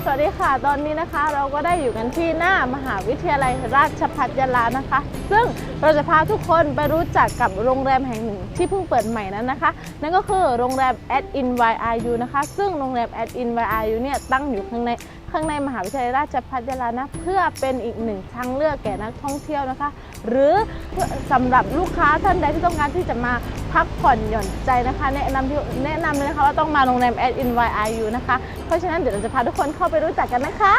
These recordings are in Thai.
สวัสดีค่ะ ตอนนี้นะคะเราก็ได้อยู่กันที่หน้ามหาวิทยาลัยราชภัฏยาลานะคะ ซึ่งเราจะพาทุกคนไปรู้จักกับโรงแรมแห่งหนึ่งที่เพิ่งเปิดใหม่นั้นนะคะ นั่นก็คือโรงแรม Ad in YRU นะคะ ซึ่งโรงแรม Ad in YRU เนี่ยตั้งอยู่ข้างใน ข้างในมหาวิทยาลัยราชภัฏยาลานะเพื่อเป็นอีกหนึ่งทางเลือกแก่นักท่องเที่ยวนะคะ หรือสำหรับลูกค้าท่านใดที่ต้องการที่จะมาพักผ่อนหย่อนใจนะคะ แนะนำที่แนะนำเลยนะคะว่าต้องมาโรงแรม Ad in YRU นะคะ เพราะฉะนั้นเดี๋ยวเราจะพาทุกคนเข้าไปรู้จักกันนะคะ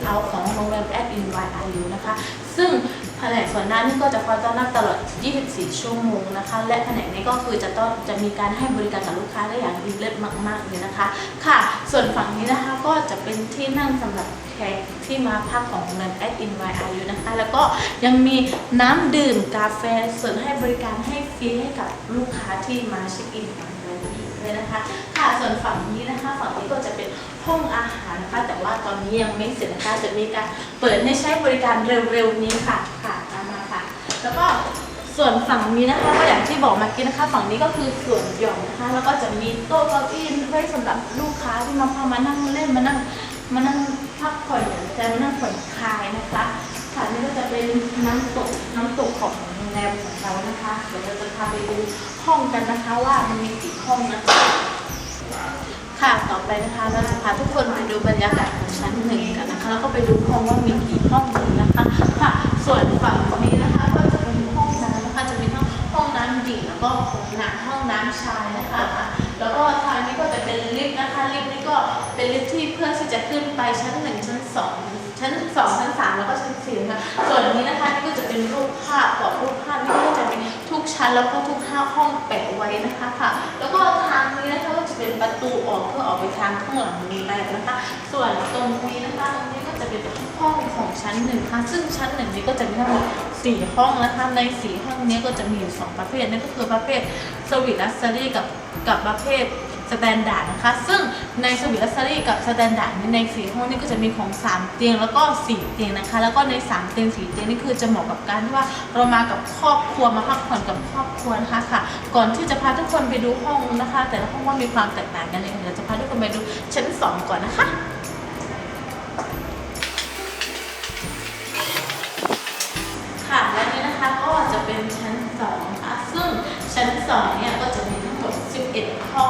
เช็คอินเอาของโรงแรมแอดอินวายอายุนะคะ ซึ่งแผนกส่วนหน้านี่ก็จะคอยต้อนรับตลอด 24 ชั่วโมงนะคะ และแผนกนี้ก็คือจะต้องจะมีการให้บริการกับลูกค้าได้อย่างดีเลิศมากๆเลยนะคะ ค่ะ ส่วนฝั่งนี้นะคะก็จะเป็นที่นั่งสำหรับแขกที่มาพักของโรงแรมแอดอินวายอายุนะคะ แล้วก็ยังมีน้ำดื่มกาแฟส่วนให้บริการให้ฟรีให้กับลูกค้าที่มาเช็คอินของโรงแรมอีกเลยนะคะ ค่ะ ส่วนฝั่งนี้นะคะ ฝั่งนี้ก็จะเป็น ห้องอาหารนะคะแต่ว่าตอนนี้ยังไม่เสร็จนะคะจะมีการเปิดให้ใช้บริการเร็วๆนี้ค่ะค่ะตามมาค่ะ แล้วก็ส่วนฝั่งนี้นะคะก็อย่างที่บอกมื่อกี้นะคะ ฝั่งนี้ก็คือส่วนหย่อนนะคะ แล้วก็จะมีโต๊ะเก้าอี้ไว้สำหรับลูกค้าที่มาเข้ามานั่งเล่นมานั่งมานั่งพักผ่อนหย่อนใจมานั่งผ่อนคลายนะคะค่ะนี่ก็จะเป็นน้ำตกน้ำตกของโรงแรมของเรานะคะเดี๋ยวเราจะพาไปดูห้องกันนะคะว่ามันมีกี่ห้องนะคะ ค่ะต่อไปนะคะเราจะพาทุกคนไปดูบรรยากาศของชั้นหนึ่งกันนะคะ แล้วก็ไปดูห้องว่ามีกี่ห้องเลยนะคะค่ะ ส่วนฝั่งนี้นะคะก็จะเป็นห้องน้ำนะคะจะมีทั้งห้องน้ำหญิงแล้วก็ห้องน้ำห้องน้ำชายนะคะอะแล้วก็ทางนี้ก็จะเป็นลิฟต์นะคะลิฟต์นี่ก็เป็นลิฟต์ที่เพื่อที่จะขึ้นไปชั้นหนึ่งชั้นสองชั้นสองชั้นสามแล้วก็ชั้นสี่นะคะส่วนนี้นะคะนี่ก็จะเป็นรูปภาพกรอบรูปภาพนี่ ชั้นแล้วก็ทุกห้าห้องแปะไว้นะคะค่ะ แล้วก็ทางนี้นะคะก็จะเป็นประตูออกเพื่อออกไปทางข้างหลังนี้ไปนะคะ ส่วนตรงนี้นะคะตรงนี้ก็จะเป็นห้องของชั้นหนึ่งค่ะ ซึ่งชั้นหนึ่งนี้ก็จะมีทั้งหมดสี่ห้องนะคะ ในสี่ห้องนี้ก็จะมีอยู่สองประเภทนั่นก็คือประเภทสวีทลักซ์รี่กับกับประเภท สแตนดาร์ดนะคะ ซึ่งในสวีทลักซ์รี่กับสแตนดาร์ดนี้ในสี่ห้องนี้ก็จะมีของสามเตียงแล้วก็สี่เตียงนะคะ แล้วก็ในสามเตียงสี่เตียงนี่คือจะเหมาะกับการที่ว่าเรามากับครอบครัวมาพักผ่อนกับครอบครัวนะคะค่ะ ก่อนที่จะพาทุกคนไปดูห้องนะคะ แต่ละห้องว่ามีความแตกต่างกันเลยเดี๋ยวจะพาทุกคนไปดูชั้นสองก่อนนะคะค่ะและนี่นะคะก็จะเป็นชั้นสองค่ะซึ่งชั้นสองเนี่ยก็จะมีทั้งหมด 11 ห้อง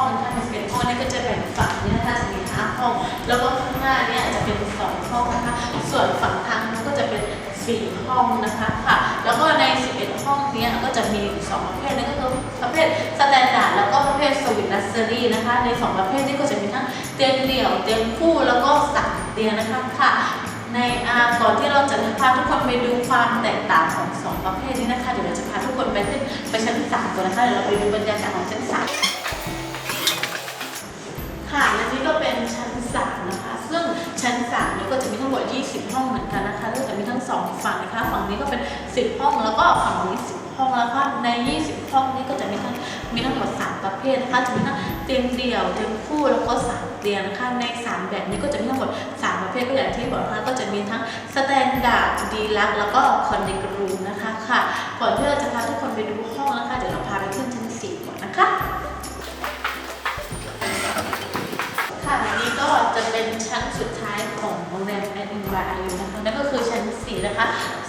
ก็จะแบ่งฝั่งนี้นะคะจะมี5ห้องแล้วก็ข้างหน้าเนี่ยจะเป็น2ห้องนะคะส่วนฝั่งทางนั้ก็จะเป็น4ห้องนะคะค่ะ แล้วก็ใน11ห้องเนี้ก็จะมีสองประเภทนั่นก็คือประเภทสแตนดาร์ดแล้วก็ประเภทสวิตลัสเซอรี่นะคะในสองประเภทนี้ก็จะมีทั้งเตียงเดี่ยวเตียงคู่แล้วก็สามเตียงนะคะค่ะในอาก่อนที่เราจะพาทุกคนไปดูความแตกต่างของสองประเภทนี้นะคะเดี๋ยวเราจะพาทุกคนไปขึ้นไปชั้นสามก่อนนะคะเดี๋ยวเราไปดูบรรยากาศของชั้นสาม ค่ะและนี่ก็เป็นชั้นสามนะคะ ซึ่งชั้นสามนี้ก็จะมีทั้งหมด 20 ห้องเหมือนกันนะคะแล้วจะมีทั้งสองฝั่งนะคะ ฝั่งนี้ก็เป็น 10 ห้องแล้วก็ฝั่งนี้ 10 ห้องแล้วก็ใน 20 ห้องนี้ก็จะมีทั้งมีทั้งหมด 3 ประเภทนะคะจะมีทั้งเตียงเดี่ยวเตียงคู่แล้วก็สามเตียงนะคะใน 3 แบบนี้ก็จะมีทั้งหมด 3 ประเภทก็อย่างที่บอกนะคะก็จะมีทั้งสแตนดาร์ดดีลักแล้วก็คอนเนกรูมนะคะค่ะก่อนที่เราจะพาทุกคนไปดูห้องนะคะเดี๋ยวเราพาไปขึ้นชั้น4ก่อนนะคะ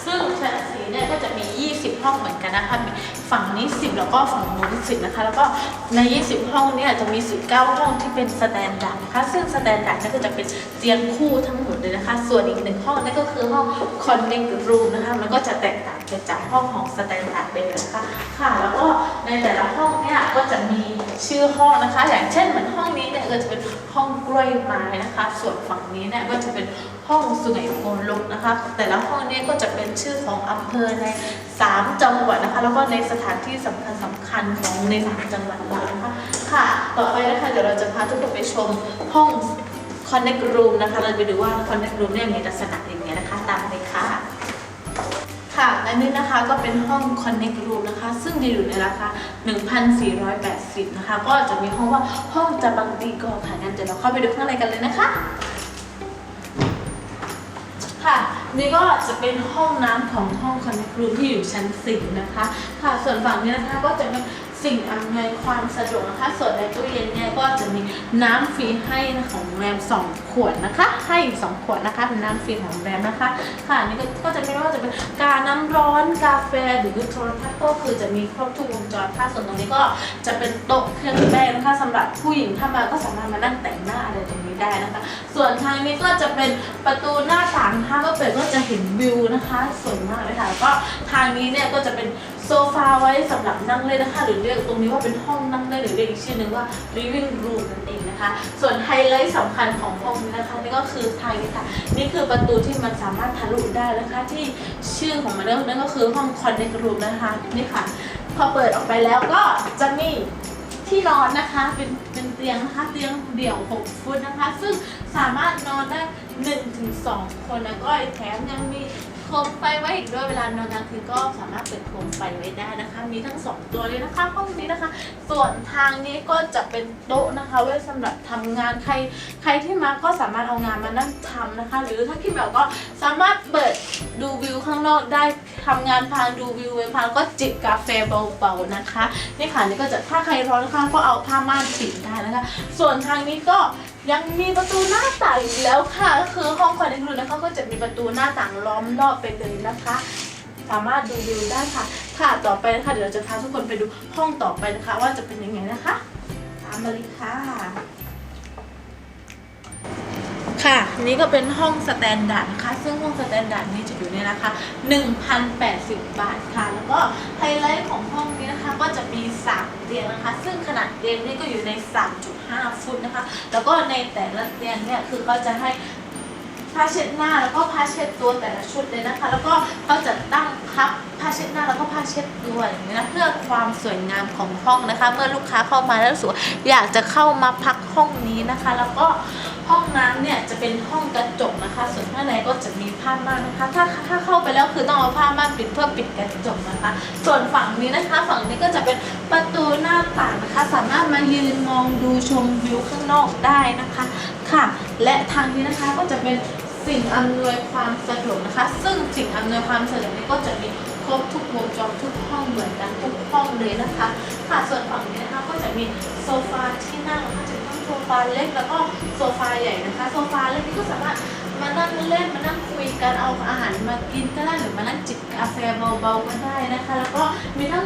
ซึ่งชั้น4เนี่ยก็จะมี 20 ห้องเหมือนกันนะคะมีฝั่งนี้ 10 แล้วก็ฝั่งนู้น10นะคะ แล้วก็ใน 20 ห้องเนี่ยจะมี 19 ห้องที่เป็นสแตนดาร์ดนะคะ ซึ่งสแตนดาร์ดนี่ก็จะเป็นเตียงคู่ทั้งหมดเลยนะคะ ส่วนอีกหนึ่งห้องนั่นก็คือห้องคอนเน c กรูมนะคะ มันก็จะแตกต่างไปจากห้องของสแตนดาร์ดไปเลยนะคะ ค่ะ แล้วก็ในแต่ละห้องเนี่ยก็จะมี ชื่อห้องนะคะ อย่างเช่นเหมือนห้องนี้เนี่ยก็จะเป็นห้องกล้วยไม้นะคะ ส่วนฝั่งนี้เนี่ยก็จะเป็นห้องสุไหงโกลกนะคะ แต่ละห้องนี่ยก็จะเป็นชื่อของอำเภอใน 3 จังหวัดนะคะ แล้วก็ในสถานที่สำคัญสำคัญของในสามจังหวัดนี้นะคะค่ะ ต่อไปนะคะเดี๋ยวเราจะพาทุกคนไปชมห้อง Connect Room นะคะ เราไปดูว่า Connect Room เนี่ยมีลักษณะอย่างไรนะคะ ตามไปค่ะ ค่ะและนี่นะคะก็เป็นห้อง Connect Room นะคะ ซึ่งจะอยู่ในราคา 1,480 นะคะ ก็จะมีห้องว่าห้องจะบังตีกอค่ะงั้นเดี๋ยวเราเข้าไปดูข้างในกันเลยนะคะ ค่ะ นี่ก็จะเป็นห้องน้ำของห้อง Connect Room ที่อยู่ชั้น 4 นะคะ ค่ะส่วนฝั่งนี้นะคะก็จะเป็น สิ่งอำนวยความสะดวกนะคะ ส่วนในตู้เย็นเนี่ยก็จะมีน้ำฟรีให้ของโรงแรม 2 ขวดนะคะ ให้อีก 2 ขวดนะคะ เป็นน้ำฟรีของแรมนะคะ ค่ะนี่ก็ก็จะไม่ว่าจะเป็นกาน้ำร้อนกาแฟหรือโทรทัศน์ก็คือจะมีครบทุกวงจรค่ะส่วนตรงนี้ก็จะเป็นโต๊ะเครื่องแป้งนะคะสำหรับผู้หญิงถ้ามาก็สามารถมานั่งแต่งหน้าอะไรตรงนี้ ได้นะคะ ส่วนทางนี้ก็จะเป็นประตูหน้าต่างนะคะก็เปิดก็จะเห็นวิวนะคะสวยมากเลยค่ะแล้วก็ทางนี้เนี่ยก็จะเป็นโซฟาไว้สำหรับนั่งเล่นนะคะ หรือเรียกตรงนี้ว่าเป็นห้องนั่งเล่นหรือเรียกอีกชื่อหนึ่งว่า living room นั่นเองนะคะ ส่วนไฮไลท์สำคัญของห้องนี้นะคะนี่ก็คือทางนี้ค่ะนี่คือประตูที่มันสามารถทะลุได้นะคะ ที่ชื่อของมันนั่นก็คือห้อง connect room นะคะนี่ค่ะ พอเปิดออกไปแล้วก็จะมี ที่นอนนะคะเป็นเป็นเตียงนะคะเตียงเดี่ยว 6 ฟุตนะคะ ซึ่งสามารถนอนได้1-2 คนแล้วก็แถมยังมี คมไฟไว้อีกด้วยเวลานอนกลางคืนก็สามารถเปิดโคมไฟไว้ได้นะคะ มีทั้ง 2 ตัวเลยนะคะห้องนี้นะคะ ส่วนทางนี้ก็จะเป็นโต๊ะนะคะ ไว้สำหรับทำงานใครใครที่มาก็สามารถเอางานมานั่งทำนะคะ หรือถ้าคิดแบบก็สามารถเปิดดูวิวข้างนอกได้ทำงานพางดูวิวไปพางก็จิบกาแฟเบาๆนะคะนี่ค่ะนี่ก็จะถ้าใครร้อนนะคะก็เอาผ้าม่านปิดได้นะคะ ส่วนทางนี้ก็ ยังมีประตูหน้าต่างอีกแล้วค่ะก็คือห้องคอนเทนต์นะคะก็จะมีประตูหน้าต่างล้อมรอบไปเลยนะคะ สามารถดูวิวได้ค่ะ ค่ะต่อไปนะคะเดี๋ยวเราจะพาทุกคนไปดูห้องต่อไปนะคะ ว่าจะเป็นยังไงนะคะตามมาเลยค่ะค่ะ นี่ก็เป็นห้องสแตนดาร์ดนะคะ ซึ่งห้องสแตนดาร์ดนี้จะ อยู่ในราคะ 1,080 บาทค่ะ แล้วก็ไฮไลท์ของห้องนี้นะคะก็จะมี3เตียงนะคะ ซึ่งขนาดเตียงนี่ก็อยู่ใน 3.5 ฟุตนะคะ แล้วก็ในแต่ละเตียงเนี่ยคือก็จะให้ ผ้าเช็ดหน้าแล้วก็ผ้าเช็ดตัวแต่ละชุดเลยนะคะ แล้วก็เขาจะตั้งพับผ้าเช็ดหน้าแล้วก็ผ้าเช็ดตัวอย่างนี้นะเพื่อความสวยงามของห้องนะคะ เมื่อลูกค้าเข้ามาแล้วรู้สึกว่าอยากจะเข้ามาพักห้องนี้นะคะ แล้วก็ห้องน้ำเนี่ยจะเป็นห้องกระจกนะคะ ส่วนข้างในก็จะมีผ้าม่านนะคะ ถ้าถ้าเข้าไปแล้วคือต้องเอาผ้าม่านปิดเพื่อปิดกระจกนะคะ ส่วนฝั่งนี้นะคะ ฝั่งนี้ก็จะเป็นประตูหน้าต่างนะคะ สามารถมายืนมองดูชมวิวข้างนอกได้นะคะค่ะ และทางนี้นะคะก็จะเป็น สิ่งอำนวยความสะดวกนะคะ ซึ่งสิ่งอำนวยความสะดวกนี้ก็จะมีครบทุกวงจรทุกห้องเหมือนกันทุกห้องเลยนะคะค่ะส่วนฝั่งนี้นะคะก็จะมีโซฟาที่นั่งนะคะจะมีทั้งโซฟาเล็กแล้วก็โซฟาใหญ่นะคะ โซฟาเล็กนี่ก็สามารถมานั่งเล่นมานั่งคุยกันเอาอาหารมากินก็ได้หรือมานั่งจิบกาแฟเบาๆก็ได้นะคะ แล้วก็มีทั้ง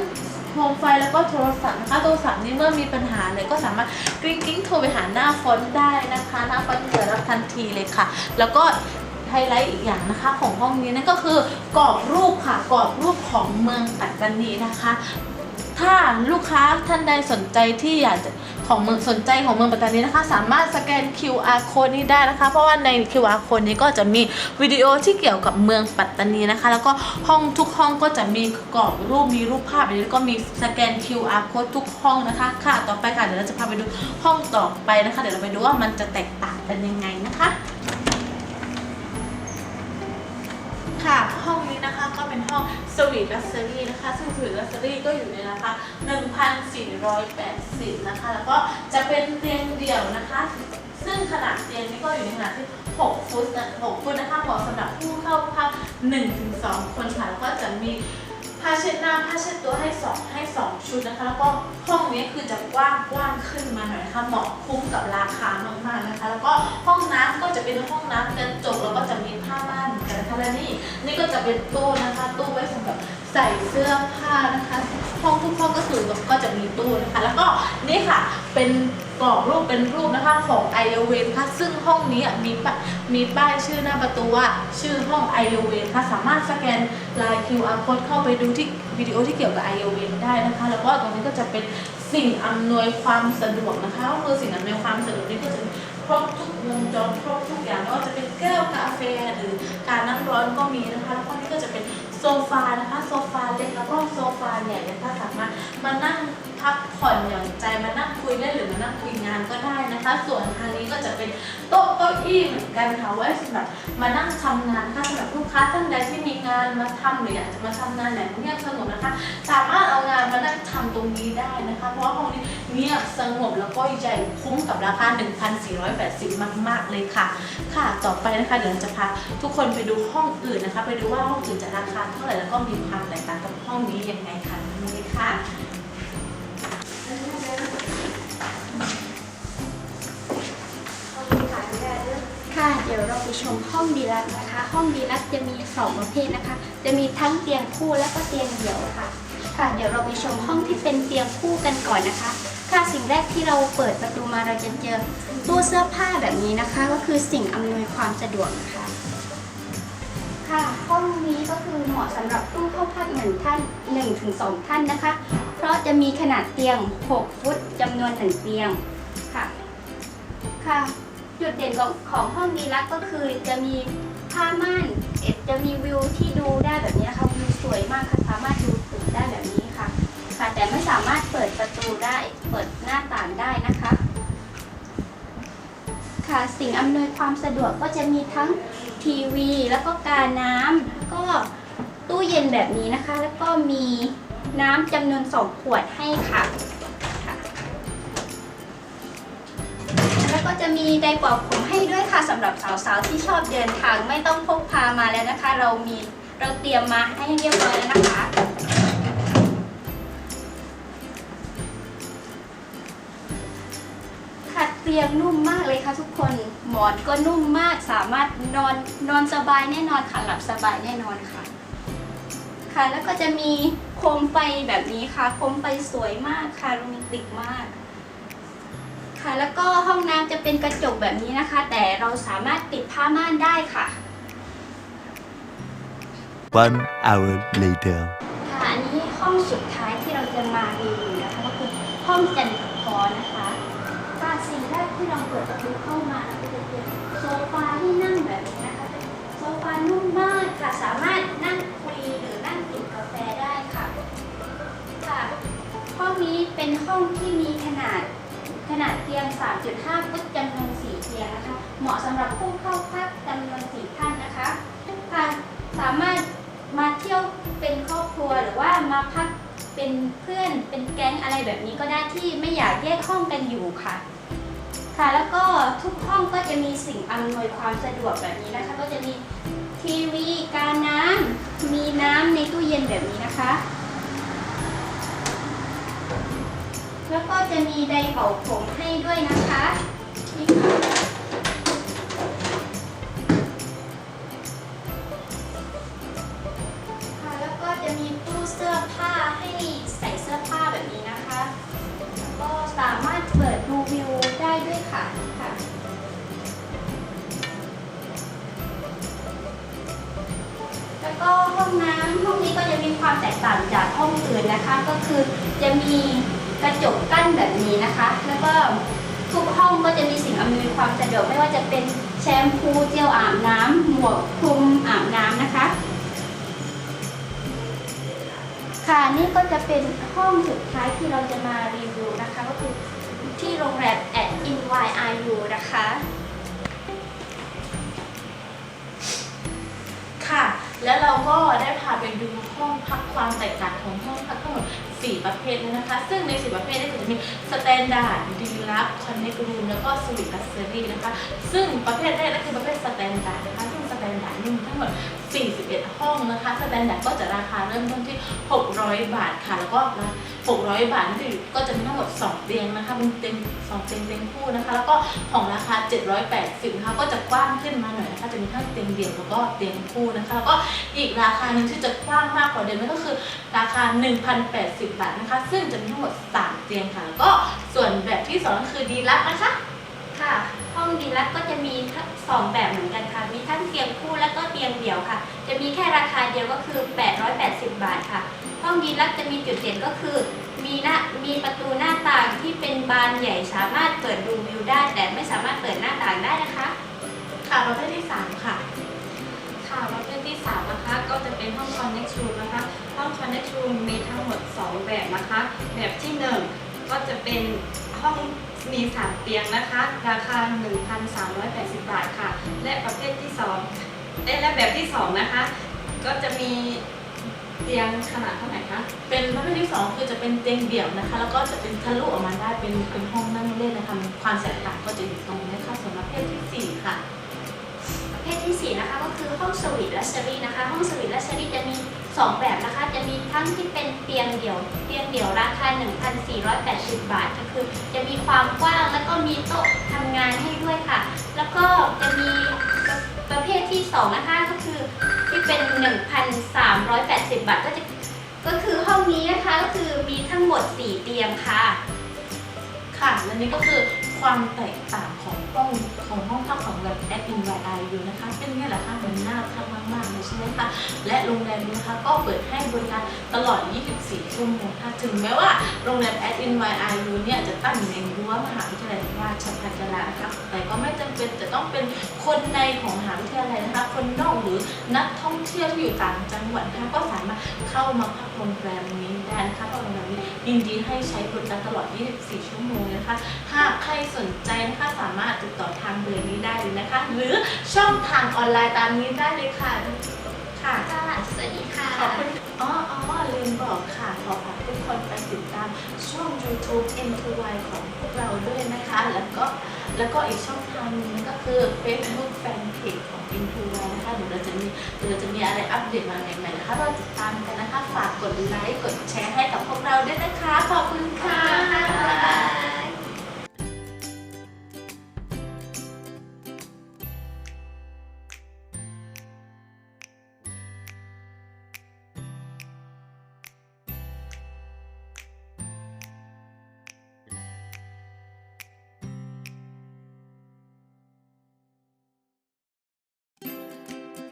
โคมไฟแล้วก็โทรศัพท์นะคะโทรศัพท์นี้เมื่อมีปัญหาเลยก็สามารถกริ๊งกริ๊งโทรไปหาหน้าฟอนต์ได้นะคะ หน้าฟอนต์จะรับทันทีเลยค่ะ แล้วก็ไฮไลท์อีกอย่างนะคะของห้องนี้นั่นก็คือกรอบรูปค่ะกรอบรูปของเมืองปัตตานีนะคะ ถ้าลูกค้าท่านใดสนใจที่อยากจะของเมืองสนใจของเมืองปัตตานีนะคะ สามารถสแกน QR code นี้ได้นะคะ เพราะว่าใน QR code นี้ก็จะมีวิดีโอที่เกี่ยวกับเมืองปัตตานีนะคะ แล้วก็ห้องทุกห้องก็จะมีกรอบรูปมีรูปภาพแบบนี้แล้วก็มีสแกน QR code ทุกห้องนะคะ ค่ะต่อไปค่ะเดี๋ยวเราจะพาไปดูห้องต่อไปนะคะ เดี๋ยวเราไปดูว่ามันจะแตกต่างกันยังไงนะคะ ค่ะ ห้องนี้นะคะก็เป็นห้องสวีทลักซ์รี่นะคะ ซึ่งสวีทลักซ์รี่ก็อยู่ในราคา1,480นะคะ แล้วก็จะเป็นเตียงเดี่ยวนะคะ ซึ่งขนาดเตียงนี้ก็อยู่ในขนาดที่ 6 ฟุตนะ6ฟุตนะคะเหมาะสำหรับผู้เข้าพัก1-2 คนค่ะ แล้วก็จะมีผ้าเช็ดหน้าผ้าเช็ดตัวให้สองให้สองชุดนะคะ แล้วก็ห้องนี้คือจะกว้างกว้างขึ้นมาหน่อยนะคะเหมาะคุ้มกับราคามากๆนะคะ แล้วก็ห้องน้ำก็จะเป็นห้องน้ำกระจกแล้วก็จะมีผ้าม่าน เหมือนกันนะคะและนี่นี่ก็จะเป็นตู้นะคะ ตู้ไว้สำหรับใส่เสื้อผ้านะคะห้องทุกห้องก็คือก็จะมีตู้นะคะ แล้วก็นี่ค่ะเป็นกรอบรูปเป็นรูปนะคะของไอเอเวนค่ะซึ่งห้องนี้มีมีป้ายชื่อหน้าประตูว่าชื่อห้องไอเอเวนค่ะสามารถสแกนลาย QR code เข้าไปดูที่วิดีโอที่เกี่ยวกับไอเอเวนได้นะคะ แล้วก็ตรงนี้ก็จะเป็นสิ่งอำนวยความสะดวกนะคะก็คือสิ่งอำนวยความสะดวกนี้ก็จะ ครบทุกวงจรครบทุกอย่างไม่ว่าจะเป็นแก้วกาแฟหรือการน้ำร้อนก็มีนะคะแล้วก็นี่ก็จะเป็นโซฟานะคะโซฟาเล็กแล้วก็โซฟาใหญ่นะคะสามารถมานั่ง พักผ่อนหย่อนใจมานั่งคุยเล่นหรือมานั่งคุยงานก็ได้นะคะ ส่วนทางนี้ก็จะเป็นโต๊ะเก้าอี้เหมือนกันค่ะไว้สำหรับมานั่งทำงานค่ะสำหรับลูกค้าท่านใดที่มีงานมาทำหรืออยากจะมาทำงานแหล่งเงียบสงบนะคะ สามารถเอางานมานั่งทำตรงนี้ได้นะคะ เพราะว่าห้องนี้เงียบสงบแล้วก็ใหญ่คุ้มกับราคา 1,480 มาก ๆ เลยค่ะ ค่ะต่อไปนะคะเดี๋ยวเราจะพาทุกคนไปดูห้องอื่นนะคะ ไปดูว่าห้องอื่นจะราคาเท่าไหร่แล้วก็มีความแตกต่างกับห้องนี้ยังไงค่ะนี่เลยค่ะ เดี๋ยวเราไปชมห้องดีลักนะคะ ห้องดีลักจะมีสองประเภทนะคะ จะมีทั้งเตียงคู่และก็เตียงเดี่ยวค่ะ ค่ะ เดี๋ยวเราไปชมห้องที่เป็นเตียงคู่กันก่อนนะคะ ค่ะสิ่งแรกที่เราเปิดประตูมาเราจะเจอตู้เสื้อผ้าแบบนี้นะคะ ก็คือสิ่งอำนวยความสะดวกนะคะค่ะห้องนี้ก็คือเหมาะสำหรับตู้เข้าพักหนึ่งท่าน1ถึง2ท่านนะคะ เพราะจะมีขนาดเตียง 6 ฟุตจำนวนหนึ่งเตียงค่ะ ค่ะ จุดเด่นของของห้องดีลักก็คือจะมีผ้าม่านเอ็ดจะมีวิวที่ดูได้แบบนี้นะคะวิวสวยมากค่ะสามารถดูตึกได้แบบนี้ค่ะ ค่ะแต่ไม่สามารถเปิดประตูได้เปิดหน้าต่างได้นะคะ ค่ะสิ่งอำนวยความสะดวกก็จะมีทั้งทีวี แล้วก็กาน้ำก็ตู้เย็นแบบนี้นะคะ แล้วก็มีน้ำจำนวนสองขวดให้ค่ะ จะมีไดร์เป่าผมให้ด้วยค่ะสำหรับสาวๆที่ชอบเดินทางไม่ต้องพกพามาแล้วนะคะ เรามีเราเตรียมมาให้เรียบร้อยแล้วนะคะค่ะเตียงนุ่มมากเลยค่ะทุกคนหมอนก็นุ่มมากสามารถนอนนอนสบายแน่นอนค่ะหลับสบายแน่นอนค่ะ ค่ะแล้วก็จะมีโคมไฟแบบนี้ค่ะโคมไฟสวยมากค่ะโรแมนติกมาก ค่ะ แล้วก็ห้องน้ำจะเป็นกระจกแบบนี้นะคะ แต่เราสามารถติดผ้าม่านได้ค่ะ One hour later. ค่ะอันนี้ห้องสุดท้ายที่เราจะมารีวิวนะคะก็คือห้องจันทพรนะคะค่ะสิ่งแรกที่เราเปิดประตูเข้ามาเราก็จะเจอโซฟาที่นั่งแบบนี้นะคะเป็นโซฟานุ่มมากค่ะสามารถนั่งคุยหรือนั่งจิบกาแฟได้ค่ะค่ะห้องนี้เป็นห้องที่มีขนาด ขนาดเตียง 3.5 ฟุตจำนวน4เตียงนะคะ เหมาะสำหรับผู้เข้าพักจำนวน4ท่านนะคะค่ะสามารถมาเที่ยวเป็นครอบครัวหรือว่ามาพักเป็นเพื่อนเป็นแก๊งอะไรแบบนี้ก็ได้ที่ไม่อยากแยกห้องกันอยู่ค่ะ ค่ะแล้วก็ทุกห้องก็จะมีสิ่งอำนวยความสะดวกแบบนี้นะคะ ก็จะมีทีวีการน้ำมีน้ำในตู้เย็นแบบนี้นะคะ แล้วก็จะมีไดร์เป่าผมให้ด้วยนะคะนี่ค่ะค่ะ แล้วก็จะมีตู้เสื้อผ้าให้ใส่เสื้อผ้าแบบนี้นะคะ แล้วก็สามารถเปิดดูวิวได้ด้วยค่ะค่ะแล้วก็ห้องน้ำห้องนี้ก็จะมีความแตกต่างจากห้องอื่นนะคะ ก็คือจะมี กระจกกั้นแบบนี้นะคะ แล้วก็ทุกห้องก็จะมีสิ่งอำนวยความสะดวกไม่ว่าจะเป็นแชมพูเจลอาบน้ำหมวกคลุมอาบน้ำนะคะ ค่ะนี่ก็จะเป็นห้องสุดท้ายที่เราจะมารีวิวนะคะ ก็คือที่โรงแรม at NYIU นะคะค่ะ แล้วเราก็ได้พาไปดูห้องพักความแตกต่าง 4 ประเภทเลยนะคะ ซึ่งใน 4 ประเภทนี้ก็จะมีสแตนดาร์ดดีลักคอนเนกรูมแล้วก็สวิตลักเซอรี่นะคะ ซึ่งประเภทแรกนั่นคือประเภทสแตนดาร์ดนะคะ มีทั้งหมด 41 ห้องนะคะสแตนดาร์ดก็จะราคาเริ่มต้นที่ 600 บาทค่ะ แล้วก็ 600 บาทนี่ก็จะมีทั้งหมด 2 เตียงนะคะเป็นเตียง2เตียงเตียงคู่นะคะ แล้วก็ของราคา 780นะคะก็จะกว้างขึ้นมาหน่อยนะคะจะมีทั้งเตียงเดี่ยวแล้วก็เตียงคู่นะคะแล้วก็อีกราคาหนึ่งที่จะกว้างมากกว่าเดิมนั่นก็คือราคา 1,080 บาทนะคะ ซึ่งจะมีทั้งหมด 3 เตียงค่ะแล้วก็ส่วนแบบที่2ก็คือดีลักนะคะค่ะ ห้องดีลักก็จะมีสองแบบเหมือนกันค่ะ มีทั้งเตียงคู่และก็เตียงเดี่ยวค่ะ จะมีแค่ราคาเดียวก็คือ 880 บาทค่ะ ห้องดีลักจะมีจุดเด่นก็คือ มีหน้ามีประตูหน้าต่างที่เป็นบานใหญ่สามารถเปิดดูวิวได้ แต่ไม่สามารถเปิดหน้าต่างได้นะคะ ค่ะประเภทที่ 3 ค่ะ ค่ะประเภทที่ 3 นะคะ ก็จะเป็นห้อง Connect Room นะคะ ห้อง Connect Room มีทั้งหมด 2 แบบนะคะ แบบที่ 1 ก็จะเป็นห้ห้องมีสามเตียงนะคะ ราคา 1,380 บาทค่ะ และประเภทที่สองเอ๊ะและแบบที่สองนะคะ ก็จะมีเตียงขนาดเท่าไหร่คะเป็นประเภทที่สองคือจะเป็นเตียงเดี่ยวนะคะ แล้วก็จะเป็นทะลุออกมาได้เป็นเป็นห้องนั่งเล่นนะคะมันความแตกต่างก็จะอยู่ตรงนี้ค่ะส่วนประเภทที่สี่ค่ะ ประเภทที่สี่นะคะก็คือห้องสวีทลักชัรี่นะคะ ห้องสวีทลักชัรี่จะมี สองแบบนะคะ จะมีทั้งที่เป็นเตียงเดี่ยว เตียงเดี่ยวราคา 1,480 บาท ก็คือ จะมีความกว้างแล้วก็มีโต๊ะทำงานให้ด้วยค่ะ แล้วก็จะมีประเภทที่สองนะคะ ก็คือที่เป็น 1,380 บาท ก็จะก็คือห้องนี้นะคะก็คือมีทั้งหมด 4 เตียงค่ะ ค่ะและนี่ก็คือ ความแตกต่างของห้องของห้องพักของแบบแอดอินไวไออยู่นะคะเป็นไงล่ะคะมันน่าพักมากๆเลยใช่ไหมคะและโรงแรมนะคะก็เปิดให้บริการตลอด 24 ชั่วโมงค่ะถึงแม้ว่าโรงแรมแอดอินไวไอยูเนี่ยจะตั้งอยู่ในรั้วมหาวิทยาลัยราชภัฏจุฬานะคะแต่ก็ไม่จ เป็นจะต้องเป็นคนในของมหาวิทยาลัยนะคะ คนนอกหรือนักท่องเที่ยวที่อยู่ต่างจังหวัดนะคะก็สามารถเข้ามาพักโรงแรมนี้ได้นะคะเพราะโรงแรมนี้ยินดีให้ใช้บริการตลอด 24 ชั่วโมงนะคะ หากใครสนใจนะคะสามารถติดต่อทางเบอร์นี้ได้เลยนะคะ หรือช่องทางออนไลน์ตามนี้ได้เลยค่ะ ค่ะค่ะสวัสดีค่ะ ขอบคุณอ๋ออ๋อลืมบอกค่ะ ขอฝากทุกคนไปติดตามช่อง YouTube M2Y ของพวกเราด้วยนะคะ แล้วก็ แล้วก็อีกช่องทางหนึงก็คือ Facebook Fanpage ของ i n t o นะคะเดี๋ยวเราจะมีเดี๋ยวเราจะมีอะไรอัปเดตมาใหม่ๆนะคะราติดตามกันนะคะ ฝากกดไลค์ กดแชร์ให้กับพวกเราด้วยนะคะ ขอบคุณค่ะ